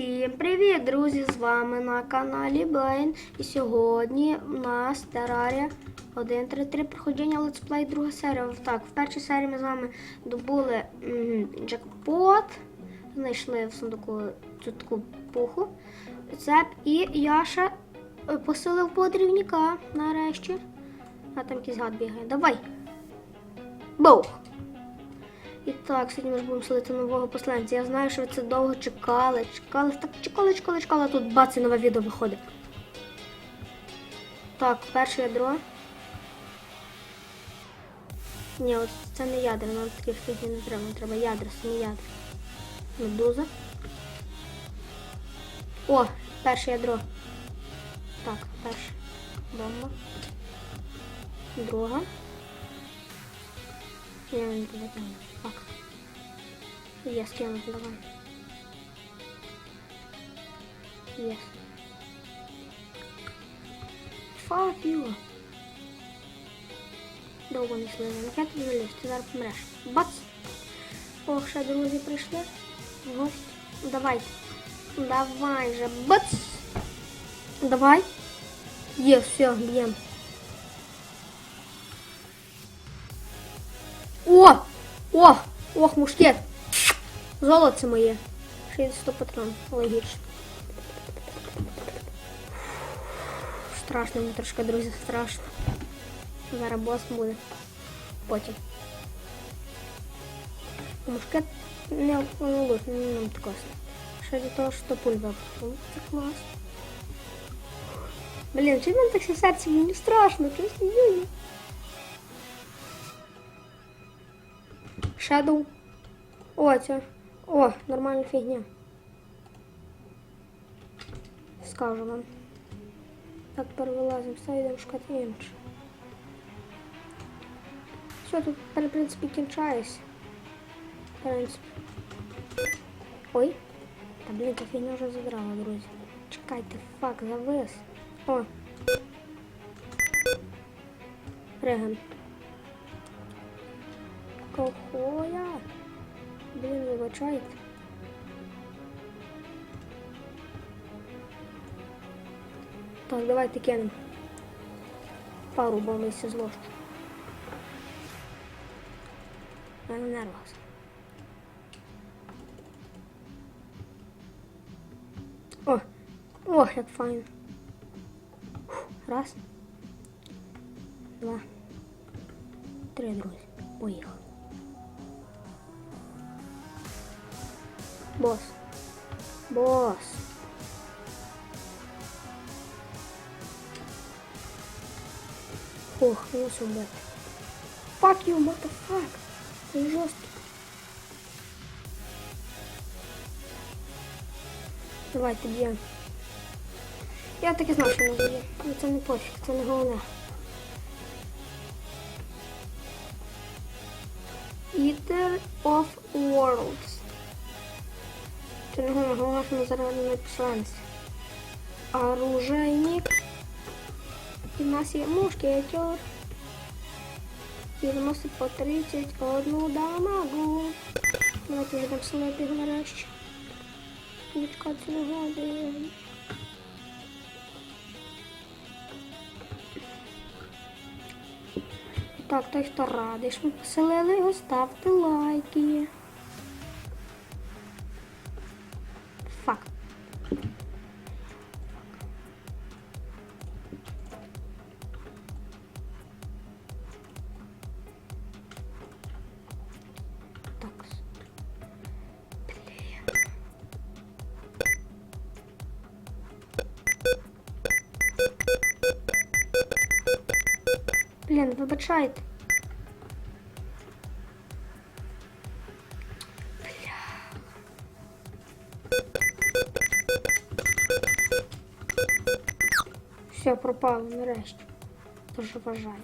Всім привіт, друзі! З вами на каналі Блейн. І сьогодні у нас Терарія 1.3.3 проходження летсплей, друга серія. Так, в першій серії ми з вами добули джекпот, знайшли в сундуку цю таку пуху, цеп, і я ще е, посилив подрівника нарешті. А там якийсь гад бігає. Давай! Бух! І так, сьогодні ми будемо селити нового посланця. Я знаю, що ви це довго чекали, чекали, так чекали, чекали, чекали, тут бац, і нове відео виходить. Так, перше ядро. Ні, от це не ядра, нам такі фігні не треба, нам треба ядра, самі ядра. Медуза. О, перше ядро. Так, перше. Бомба. Друга. Я не потягну. Фак. Я скину, давай. Yes. Fuck you. Довго не слили. Нехай ти заліз, ти зараз помреш. Бац! Ох, ще друзі прийшли. Гость. Давай. Давай же. Бац! Давай. Є, все, б'ємо. О! О! Ох, мушкет! Золоце моє. 60 патрон. Логічно. Страшно мені трошки, друзі, страшно. Зараз бос буде. Потім. Мушкет не лут, не нам також. Ще для того, що пуль випустив. Це клас. Блін, чи мені так все серце? Мені страшно, чесно, Shadow. О, це. О, нормальна фігня. Скажу вам. Так, перевилазимо, все, йдемо шукати інше. Все, тут, в принципі, кінчаюсь. В принципі. Ой. Та, блін, ця фігня вже задрала, друзі. Чекайте, фак, завис. О. Реген. Кохоя. Блін, вибачайте. Так, давайте кинемо. Пару бомбися зложу. Я не нервувався. О! Ох, як файно. Раз. Два. Три, друзі. Поїхали. Бос. Бос. Ох, ну убити. Fuck you, what the fuck? Це жорстко. Давайте б'ємо. Я так і знав, що не б'є. Ну це не пофіг, це не головне. Eater of Worlds. Не головне, не посланці. Оружейник. І в нас є мушкетер. І виносить по 31 дамагу. Давайте вже там слити його нарешті. Відкати. Так, той, хто радий, що ми поселили його, ставте лайки. Блін, вибачайте. Все, пропало нарешті. Дуже вважає.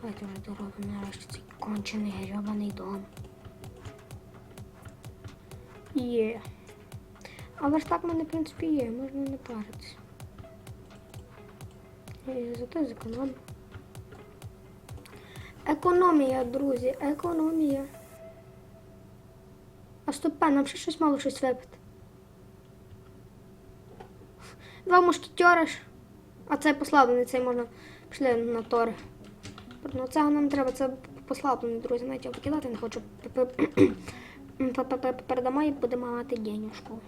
Давайте вже доробимо нарешті цей кончений грьобаний дом. Є. Але ж так в мене, в принципі, є, можна не паритися. Зато зекономив. Економія, друзі, економія. А стопе, нам ще щось мало щось випити. Два мушкетери ж. А цей послаблений, цей можна пішли на тори. Ну цього нам треба, це послаблений, друзі, навіть я викидати не хочу. Передамо і будемо мати денежку.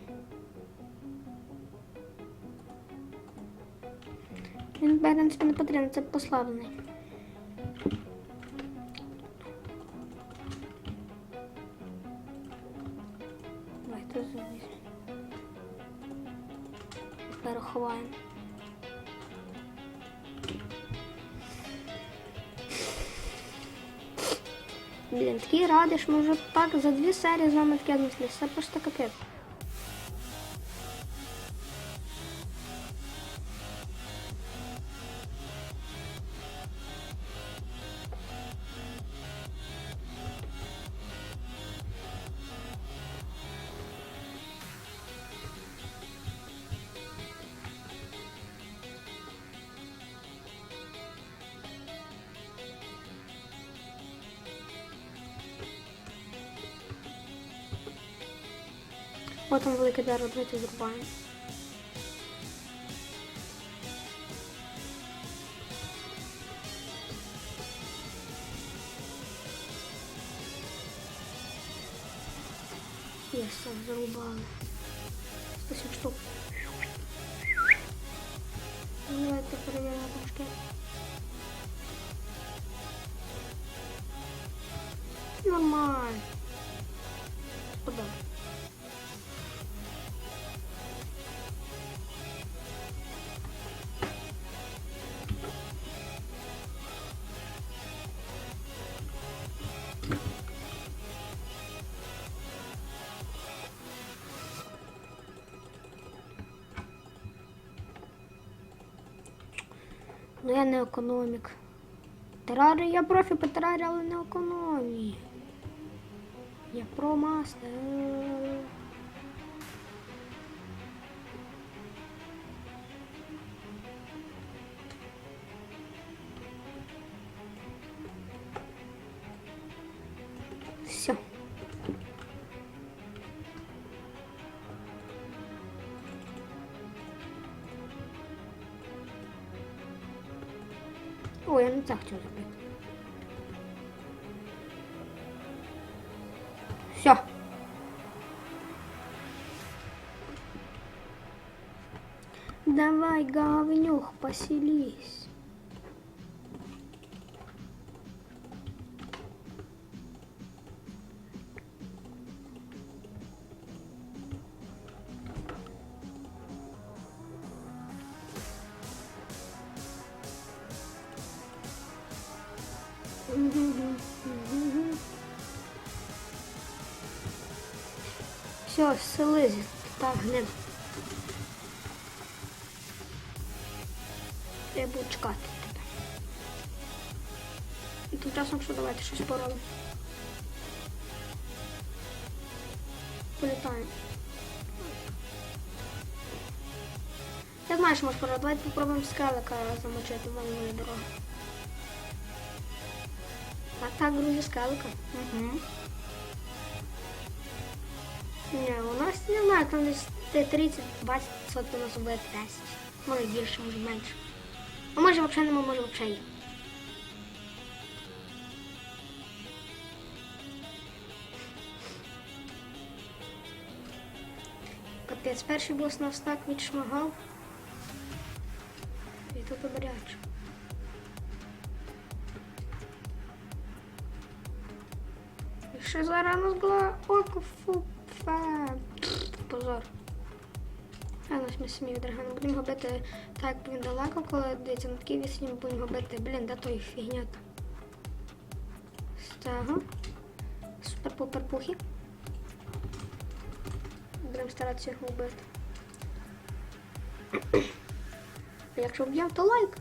Він в принципі не потрібен, це послаблений. Давай, тут візьмемо. Переховаємо. Блін, такий радий, що ми вже так за дві серії з вами таке знесли. Це просто капець. От там велике дерево, давайте зрубаємо. Я не економік. Терарі, я профі по терарі, але не економі. Я про мастер. Ой, я не так хотів зробити. Все. Давай, говнюх, поселись. Все, селись. Я буду чекати тебе. І тим часом що давайте щось поробимо. Політаємо. Я знаю, що можеш поробити. Давайте попробуємо скелика замочити в мене дорогу. Так, так, друзі, скелика. Угу. Ні, у нас не знаю, там десь 30-20% у нас буде 10. Може більше, може менше. А може взагалі нема, може взагалі. Капець, перший бос нас так відшмагав. І тут добряче. І ще зараз у нас була око фу фе. Позор. А ось ми самі відрагано будемо губити так, він далеко, коли дивиться на такій відстані, ми будемо губити. Блін, де той фігня? З цього. Супер-пупер пухи. Будемо старатися його вбити. Якщо вб'ємо, то лайк.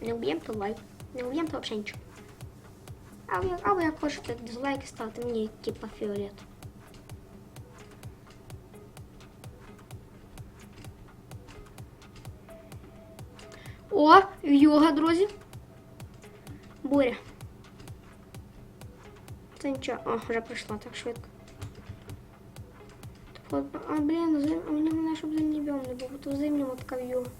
Не вб'ємо, то лайк. Не вб'ємо, то взагалі нічого. А ви, а ви як хочете дизлайки ставити мені типа фіолет. О, йога, друзі. Буря. Це нічого. О, вже прийшла так швидко. От, а, блін, зим... а мені головне, щоб зимній біом не був, то в така в'юга.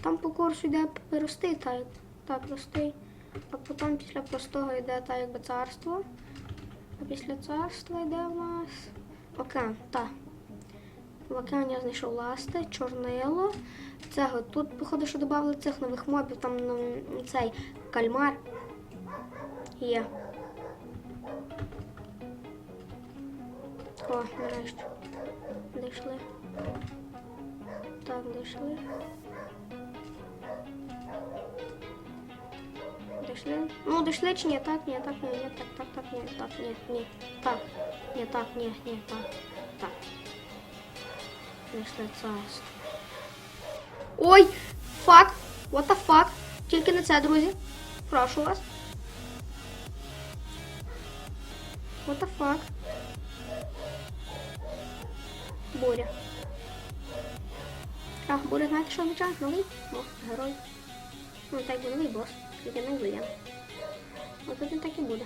Там по курсу йде простий тайп, та простий. А потім після простого йде та якби царство. А після царства йде в нас океан, так. В океані я знайшов ласти, чорнило. Цього тут, походу, що додали цих нових мобів, там ну, цей кальмар є. О, нарешті. Дійшли. Так, дійшли. Дійшли. Ну, дійшли чи ні? Так, ні, так, ні, ні, так, так, так, ні, так, ні, ні, так, ні, так, ні, ні, так, так. Царство. Ой! Фак! What the fuck? Тільки не це, друзі. Прошу вас. What the fuck? Буря. А, буря, знаєте, що означає? Новий бос, герой. Ну, так би новий бос, тільки не. Ось тут він так і буде.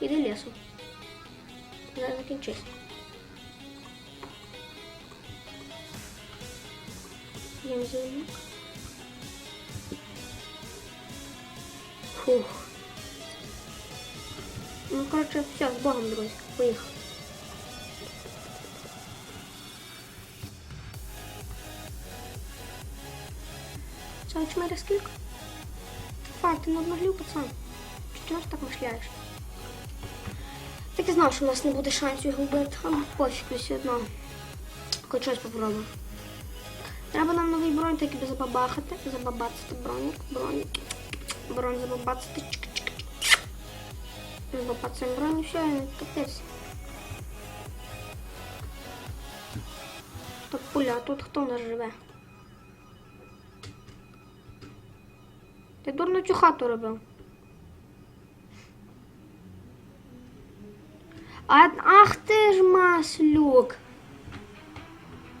Іди лісом. Зараз закінчись. Бензин. Фух. Ну, коротше, все, з Богом, друзі. Поїхали. Це очмері скільки? Фак, ти не обнаглів, пацан. Чого ж так мишляєш? Так і знав, що у нас не буде шансу його вбити. А пофіг все одно. Хоч щось попробуємо. Треба нам новий бронь таки би забабахати. Забабацати бронік. Бронік. Бронь забабацати. Забабацаємо бронь і все, і капець. Так, пуля, а тут хто в нас живе? Ти дурно цю хату робив. А, ах ти ж маслюк.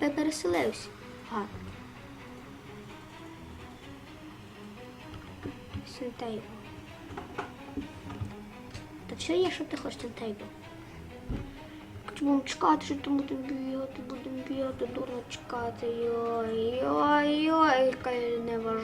Я переселився. Сентейбл. Та все є, що ти хочеш сентейбл. Будемо чекати, що ти будемо бігати, будемо бігати, дурно чекати. Йой, йой, йой, яка лінива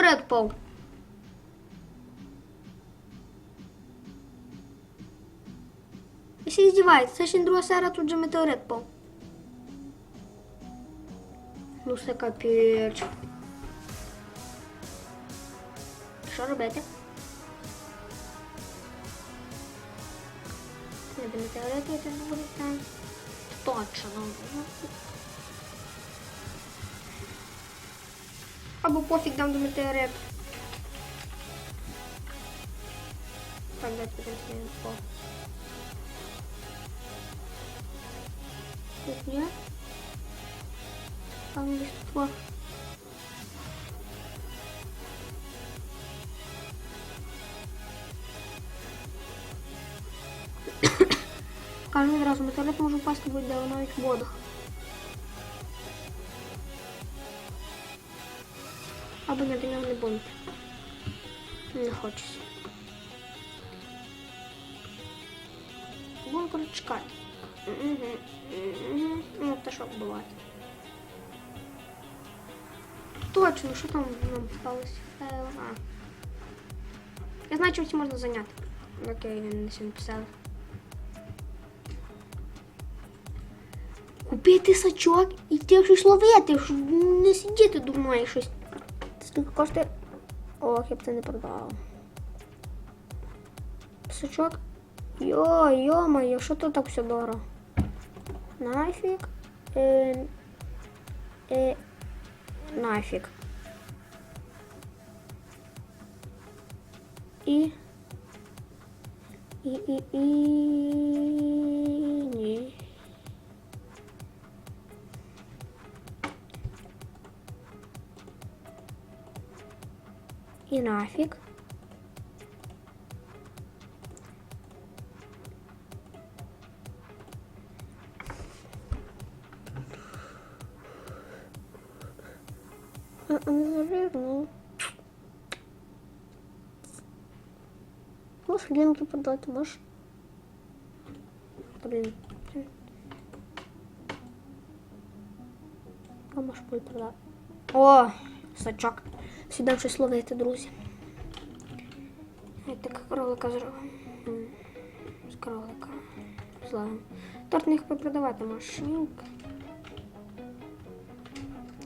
метеорит впав. Всі здівається, це не друга серія, тут же метеорит впав. Ну це капець. Що робити? Не до метеориту не буде там. Точно. Або пофіг дам до метеорит. Так, дайте на інфо. Тут ні. Там десь тут. Кажу відразу, метеорит може впасти будь-де навіть в водах. Або ні, до нього не буду. Не хочеться. Будемо коротше чекати. Угу. Угу. Ну, те що буває. Точно, що там нам сталося? Е, а. Я знаю, чим це можна зайняти. Окей, він не написали. Купити сачок і ти щось ловити, щоб не сидіти думає щось. Скільки коштує? Ох, я б це не продала. Сачок? Йо, йо-моє, що тут так все дорого? Нафіг. Е, е, нафіг. І. І, і, і, и нафиг. А, а Завернул. Можешь деньги подать, можешь? Блин. А можешь пульт продать. О, сачок Сюди щось ловити, друзі. Я так кролика зробимо. М, З кролика. Злагом. Торт міг би продавати машинка.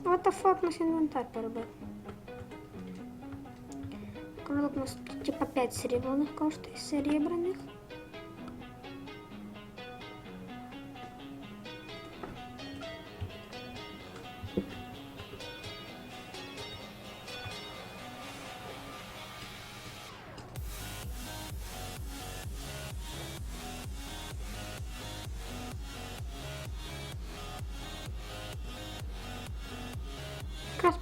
What the fuck, у нас інвентар перебив. Кролик у нас тут типа 5 серебряних коштує, серебряних. Якраз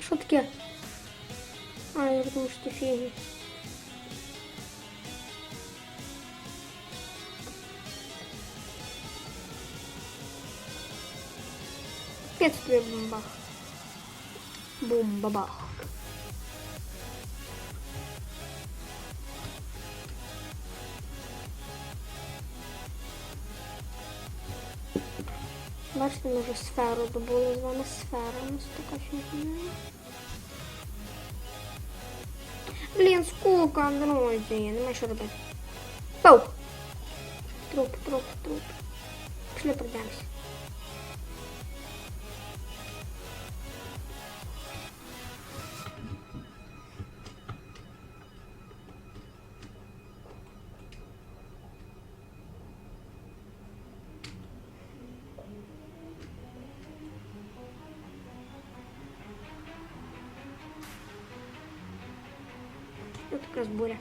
що таке? А, я думаю, що фіги. Бедствие бомбах. Бум-бабах. Бачите, ми вже сферу добули з вами сфера. У нас така фігня. Блін, скука, друзі, нема що робити. Паук! Труп, труп, труп. Пішли пройдемося. Якраз буря.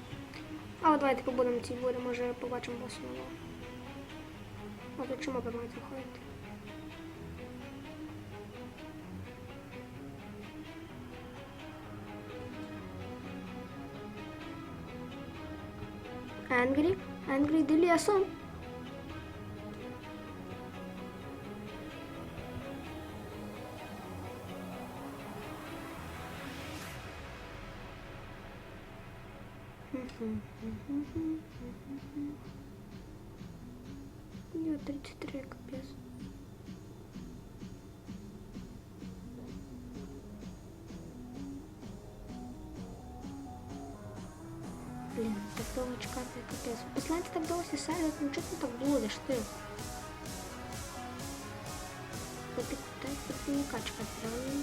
Але давайте побудемо ці бурі, може побачимо босу нового. тут чому моби мають виходити. Angry? Angry йди лісом. Я 33 капец. Блін, так довго чекати капець. Посланці так довго сісають, ну чого ти так будеш ти? Попід так підпільника чекати, правильно?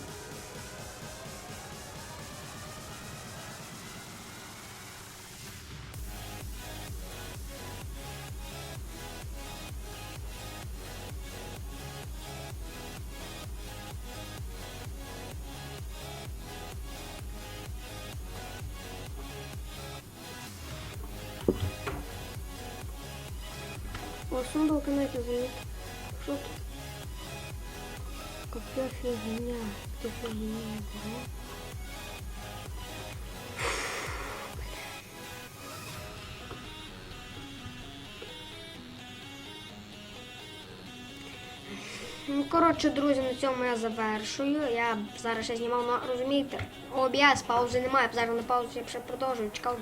Заміт. Що тут? Какая фигня. Какая фигня, да? Ну, коротше, друзі, на цьому я завершую. Я зараз ще знімав, ну, розумієте, ОБС, паузи немає, зараз на паузі я ще продовжую, чекав.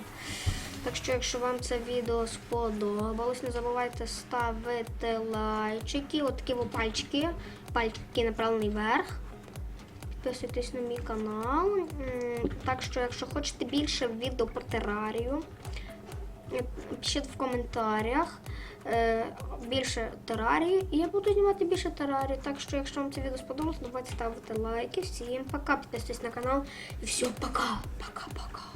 Так що, якщо вам це відео сподобалось, не забувайте ставити лайчики, от такі от пальчики, пальчики направлений вверх. Підписуйтесь на мій канал. Так що, якщо хочете більше відео про терарію, пишіть в коментарях е, більше терарії, і я буду знімати більше терарії. Так що, якщо вам це відео сподобалось, давайте ставити лайки. Всім пока, підписуйтесь на канал. І всім пока, пока, пока.